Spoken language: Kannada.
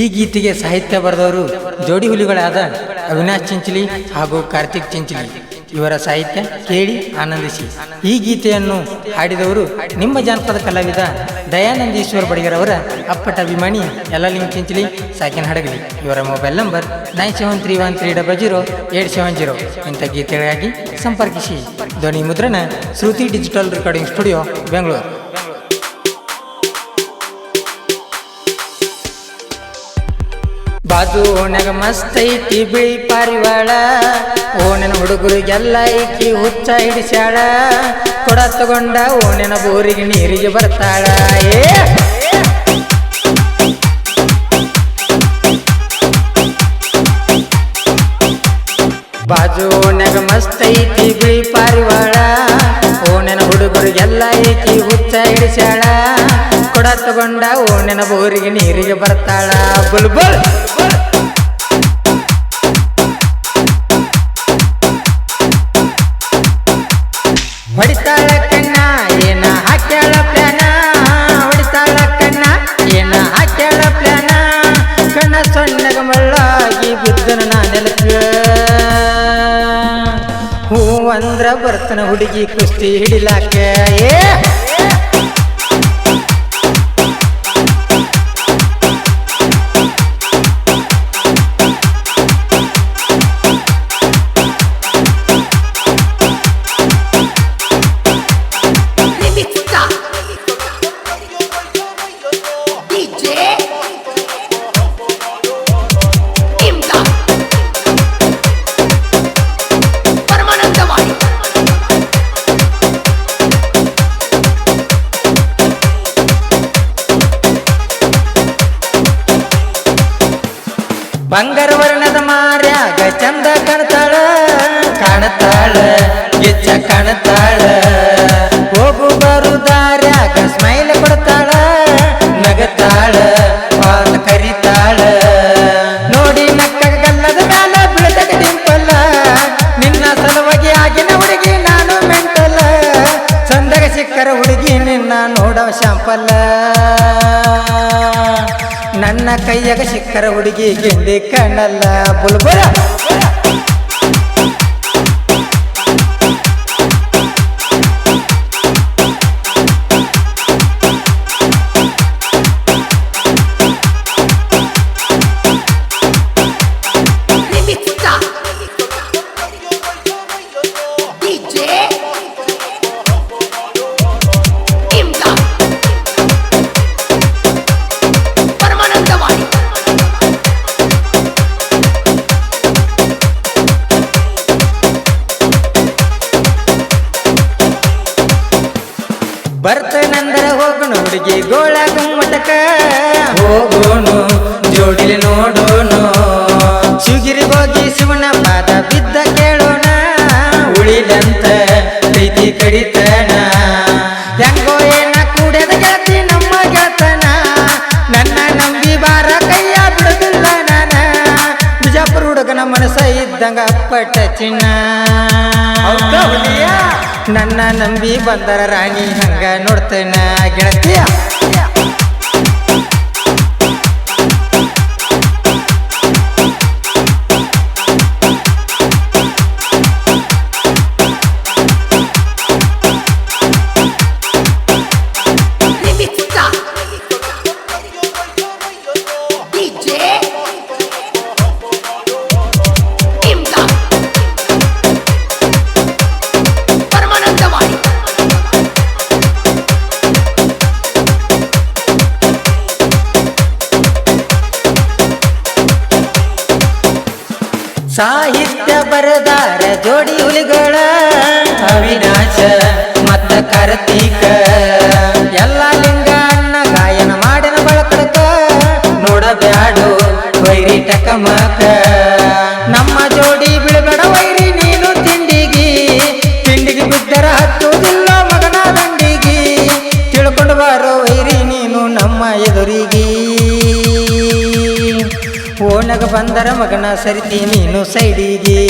ಈ ಗೀತೆಗೆ ಸಾಹಿತ್ಯ ಬರೆದವರು ಜೋಡಿ ಹುಲಿಗಳಾದ ಅವಿನಾಶ್ ಚಿಂಚಲಿ ಹಾಗೂ ಕಾರ್ತಿಕ್ ಚಿಂಚಲಿ. ಇವರ ಸಾಹಿತ್ಯ ಕೇಳಿ ಆನಂದಿಸಿ. ಈ ಗೀತೆಯನ್ನು ಹಾಡಿದವರು ನಿಮ್ಮ ಜಾನಪದ ಕಲಾವಿದ ದಯಾನಂದೀಶ್ವರ ಬಡಿಗರವರ ಅಪ್ಪಟ ಅಭಿಮಾನಿ ಎಲ್ಲಲಿಂಗ್ ಚಿಂಚಲಿ, ಸಾಕಿನ ಹಡಗಲಿ. ಇವರ mobile number nine seven three one three double zero eight seven zero. ಇಂಥ ಗೀತೆಗಳಾಗಿ ಸಂಪರ್ಕಿಸಿ. ಧ್ವನಿ ಮುದ್ರಣ ಶ್ರುತಿ ಡಿಜಿಟಲ್ ರೆಕಾರ್ಡಿಂಗ್ ಸ್ಟುಡಿಯೋ, ಬೆಂಗಳೂರು. ಬಾಜು ಓಣ್ಯಾಗ ಮಸ್ತ್ ಐತಿ ಬಿಳಿ ಪಾರಿವಾಳ. ಓಣಿನ ಹುಡುಗರಿಗೆಲ್ಲ ಐಕಿ ಹುಚ್ಚ ಹಿಡಿಸ್ಯಾಳ. ಕೊಡ ತಗೊಂಡ ಓಣಿನ ಬೋರಿಗೆ ನೀರಿಗೆ ಬರ್ತಾಳ. ಏ! ಬಾಜು ಓಣ್ಯಾಗ ಮಸ್ತ್ ಐತಿ ಬಿಳಿ ಪಾರಿವಾಳ. ಓಣಿನ ಹುಡುಗರಿಗೆಲ್ಲ ಐಕಿ ಹುಚ್ಚ ಹಿಡಿಸ್ಯಾಳ. ಕೊಡ ತಗೊಂಡ ಓಣಿನ ಬೋರಿಗೆ ನೀರಿಗೆ ಬರ್ತಾಳ. ಬುಲ್ಬುಲ್ ಬರ್ತನ ಹುಡುಗಿ ಕುಸ್ತಿ ಹಿಡಿಲಾಕ. ಏ! ಬಂಗಾರ ವರ್ಣದ ಮಾರ್ಯಾಗ ಚಂದ ಕಾಣ್ತಾಳ, ಕಾಣತಾಳ ಗೆಚ್ಚ ಕಾಣ್ತಾಳ. ಹೋಗು ಬರು ದಾರ್ಯಾಗ ಸ್ಮೈಲ್ ಕೊಡ್ತಾಳ, ನಗತಾಳ ಪಾದ ಕರಿತಾಳ. ನೋಡಿ ನಕ್ಕ ಗಲ್ಲದ ಮ್ಯಾಲ ಬೀಳ್ತದ ಡಿಂಪಲ್ಲ ನಿನ್ನ ಸಲುವಾಗಿ ಆಗಿನ ಹುಡುಗಿ ನಾನು ಮೆಂಟಲ್ಲ. ಚಂದಗ ಸಿಕ್ಕರ ಹುಡುಗಿ ನಿನ್ನ ನೋಡವ ಶಾಂಪಲ್ಲ. ನನ್ನ ಕೈಯಾಗ ಶಿಖರ ಹುಡುಗಿ ಗಿಂಡಿ ಕಣ್ಣಲ್ಲ. ಬುಲ್ಬುಲ! ಬರ್ತನಂದರ ಹೋಗೋಣ ಹುಡುಗಿ ಗೋಳ ಗುಮ್ಮಟಕ ಹೋಗೋನು ಜೋಡಿಲಿ ನೋಡೋನು ಹುಡುಗನ ಮನಸ್ಸ ಇದ್ದಂಗ ಪಟ್ಟ ಚಿನ್ನ. ನನ್ನ ನಂಬಿ ಬಂದರ ರಾಣಿ ಹಂಗ ನೋಡ್ತೇನ ಗೆಳತಿಯ. ಸಾಹಿತ್ಯ ಬರದಾರ ಜೋಡಿ ಹುಲಿಗಳ, ಅವಿನಾಶ ಮತ್ತ ಕಾರ್ತೀಕ. ಎಲ್ಲ ಲಿಂಗ ಅಣ್ಣ ಗಾಯನ ಮಾಡಿನ ಬಳಕಡಕ, ನೋಡಬ್ಯಾಡು ವೈರಿ ಟಕಮಕ. ನಮ್ಮ ಜೋಡಿ ಬಿಳಬೇಡ ವೈರಿ ನೀನು ತಿಂಡಿಗಿ, ತಿಂಡಿಗೆ ಬಿದ್ದರ ಹತ್ತುವುದಿಲ್ಲ ಮಗನ ದಂಡಿಗಿ. ತಿಳ್ಕೊಂಡು ಬಾರೋ ವೈರಿ ನೀನು ನಮ್ಮ ಎದುರಿಗಿ ಓಣಗ ಬಂದರ ಮಗನ ಸರಿತಿ ನೀನು ಸೈಡಿಗೆ.